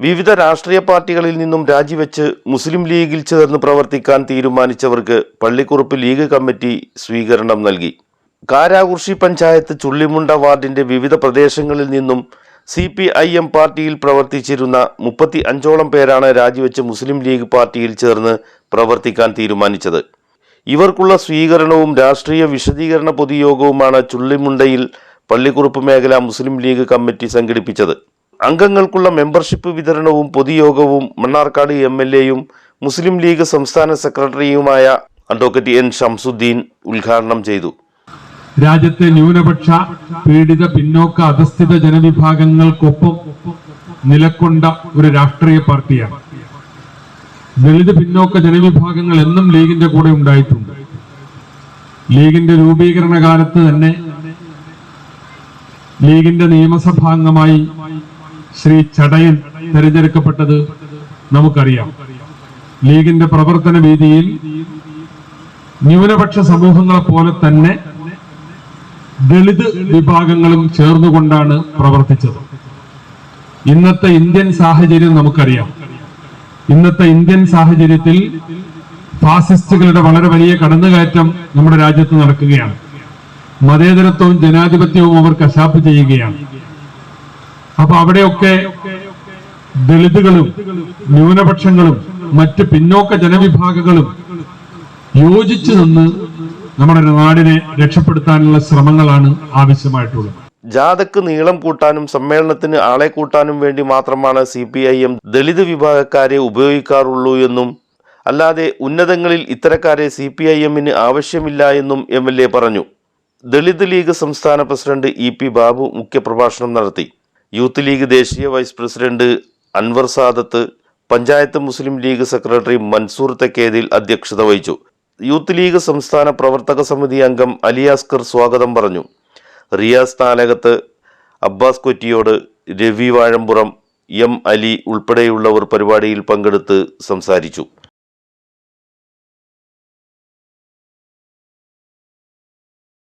വിവിധ രാഷ്ട്രീയ പാർട്ടികളിൽ നിന്നും രാജിവെച്ച് മുസ്ലിം ലീഗിൽ ചേർന്ന് പ്രവർത്തിക്കാൻ തീരുമാനിച്ചവർക്ക് പള്ളിക്കുറുപ്പ് ലീഗ് കമ്മിറ്റി സ്വീകരണം നൽകി. കാരാകുർശി പഞ്ചായത്ത് ചുള്ളിമുണ്ട വാർഡിന്റെ വിവിധ പ്രദേശങ്ങളിൽ നിന്നും സി പി ഐ എം പാർട്ടിയിൽ പ്രവർത്തിച്ചിരുന്ന മുപ്പത്തി അഞ്ചോളം പേരാണ് രാജിവെച്ച് മുസ്ലിം ലീഗ് പാർട്ടിയിൽ ചേർന്ന് പ്രവർത്തിക്കാൻ തീരുമാനിച്ചത്. ഇവർക്കുള്ള സ്വീകരണവും രാഷ്ട്രീയ വിശദീകരണ പൊതുയോഗവുമാണ് ചുള്ളിമുണ്ടയിൽ പള്ളിക്കുറുപ്പ് മേഖല മുസ്ലിം ലീഗ് കമ്മിറ്റി സംഘടിപ്പിച്ചത്. അംഗങ്ങൾക്കുള്ള മെമ്പർഷിപ്പ് വിതരണവും പൊതുയോഗവും മണ്ണാർക്കാട് എം എൽ എയും മുസ്ലിം ലീഗ് സംസ്ഥാന സെക്രട്ടറിയുമായ അഡ്വക്കേറ്റ് എൻ ഷംസുദ്ദീൻ ഉദ്ഘാടനം ചെയ്തു. രാജ്യത്തെ ന്യൂനപക്ഷ പീഡിത പിന്നോക്ക അധസ്ഥിത ജനവിഭാഗങ്ങൾക്കൊപ്പം നിലക്കൊണ്ട ഒരു രാഷ്ട്രീയ പാർട്ടിയാണ്. ദളിത് പിന്നോക്ക ജനവിഭാഗങ്ങൾ എന്നും ലീഗിന്റെ കൂടെ ഉണ്ടായിട്ടുണ്ട്. ലീഗിന്റെ രൂപീകരണ കാലത്ത് തന്നെ ലീഗിന്റെ നിയമസഭാംഗമായി ശ്രീ ചടയൻ തെരഞ്ഞെടുക്കപ്പെട്ടത് നമുക്കറിയാം. ലീഗിന്റെ പ്രവർത്തന വേദിയിൽ ന്യൂനപക്ഷ സമൂഹങ്ങളെ പോലെ തന്നെ ദളിത് വിഭാഗങ്ങളും ചേർന്നുകൊണ്ടാണ് പ്രവർത്തിച്ചത്. ഇന്നത്തെ ഇന്ത്യൻ സാഹചര്യം നമുക്കറിയാം. ഇന്നത്തെ ഇന്ത്യൻ സാഹചര്യത്തിൽ ഫാസിസ്റ്റുകളുടെ വളരെ വലിയ കടന്നുകയറ്റം നമ്മുടെ രാജ്യത്ത് നടക്കുകയാണ്. മതേതരത്വവും ജനാധിപത്യവും അവർ കശാപ്പ് ചെയ്യുകയാണ്. അപ്പൊ അവിടെയൊക്കെ ദളിതുകളും ന്യൂനപക്ഷങ്ങളും മറ്റ് പിന്നോക്ക ജനവിഭാഗങ്ങളും യോജിച്ചു നിന്ന് നമ്മുടെ നാടിനെ രക്ഷപ്പെടുത്താനുള്ള ശ്രമങ്ങളാണ് ആവശ്യമായിട്ടുള്ളത്. ജാഥക്ക് നീളം കൂട്ടാനും സമ്മേളനത്തിന് ആളെ കൂട്ടാനും വേണ്ടി മാത്രമാണ് C P I M Dalit വിഭാഗക്കാരെ ഉപയോഗിക്കാറുള്ളൂ എന്നും അല്ലാതെ ഉന്നതങ്ങളിൽ ഇത്തരക്കാരെ സി പി ഐ എമ്മിന് ആവശ്യമില്ല എന്നും എം എൽ എ പറഞ്ഞു. ദളിത് ലീഗ് സംസ്ഥാന പ്രസിഡന്റ് ഇ പി ബാബു മുഖ്യപ്രഭാഷണം നടത്തി. യൂത്ത് ലീഗ് ദേശീയ vice president Anwar Sadath panchayat Muslim league secretary Mansoor Thekkethil അധ്യക്ഷത വഹിച്ചു. യൂത്ത് ലീഗ് സംസ്ഥാന പ്രവർത്തക സമിതി അംഗം അലിയാസ്കർ സ്വാഗതം പറഞ്ഞു. റിയാസ് താലകത്ത് അബ്ബാസ് കൊറ്റിയോട് രവി വാഴമ്പുറം എം അലി ഉൾപ്പെടെയുള്ളവർ പരിപാടിയിൽ പങ്കെടുത്ത് സംസാരിച്ചു.